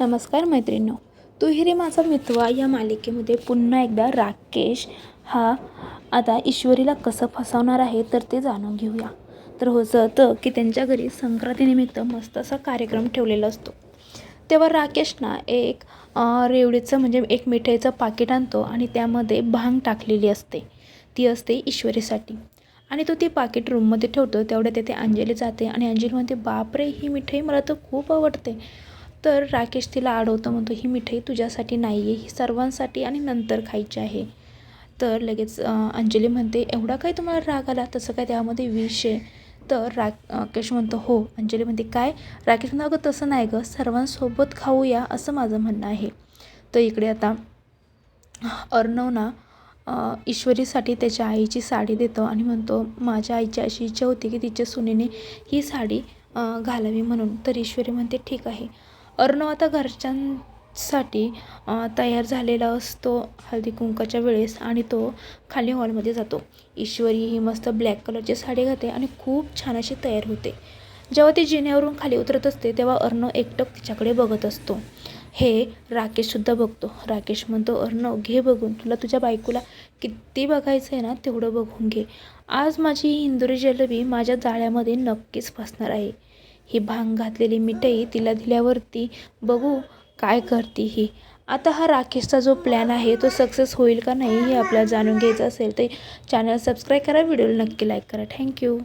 नमस्कार मैत्रिणींनो तू हिरे माझा मितवा या मालिकेमध्ये पुन्हा एकदा राकेश हा आता ईश्वरीला कसं फसवणार आहे तर ते जाणून घेऊया. तर होतं होतं की त्यांच्या घरी संक्रांतीनिमित्त मस्त असा कार्यक्रम ठेवलेला असतो. तेव्हा राकेश ना एक रेवडीचं म्हणजे एक मिठाईचं पाकिट आणतो आणि त्यामध्ये भांग टाकलेली असते. ती असते ईश्वरीसाठी. आणि तो ती पाकिट रूममध्ये ठेवतो तेवढ्या तिथे अंजली जाते आणि अंजली म्हणते बापरे ही मिठाई मला तर खूप आवडते. तर राकेश तिला अडवतो म्हणतो ही मिठाई तुझ्यासाठी नाही आहे ही सर्वांसाठी आणि नंतर खायची आहे. तर लगेच अंजली म्हणते एवढा काय तुम्हाला राग आला? तसं काय त्यामध्ये विष आहे? तर राकेश म्हणतो हो. अंजली म्हणते काय? राकेश म्हणतो अगं तसं नाही गं सर्वांसोबत खाऊया असं माझं म्हणणं आहे. तर इकडे आता अर्णव ना ईश्वरीसाठी त्याच्या आईची साडी देतो आणि म्हणतो माझ्या आईची अशी इच्छा होती की तिच्या सुनेने ही साडी घालावी म्हणून. तर ईश्वरी म्हणते ठीक आहे. अर्णव आता घरच्यांसाठी तयार झालेला असतो हळदी कुंकाच्या वेळेस आणि तो खाली हॉलमध्ये जातो. ईश्वरी ही मस्त ब्लॅक कलरची साडी घालते आणि खूप छान अशी तयार होते. जेव्हा ती जिन्यावरून खाली उतरत असते तेव्हा अर्णव एकटक तिच्याकडे बघत असतो. हे राकेशसुद्धा बघतो. राकेश म्हणतो अर्णव घे बघून. तुला तुझ्या बायकोला किती बघायचं आहे ना तेवढं बघून घे. आज माझी हिंदुरी जलेबी माझ्या जाळ्यामध्ये नक्कीच फसणार आहे. ही भांग घातलेली मिठाई तिला दिल्यावरती बघू काय करते ही. आता हा राकेशचा जो प्लॅन आहे तो सक्सेस होईल का नाही हे आपल्याला जाणून घ्यायचं असेल तर चॅनल सबस्क्राईब करा व्हिडिओला नक्की लाईक करा. थँक्यू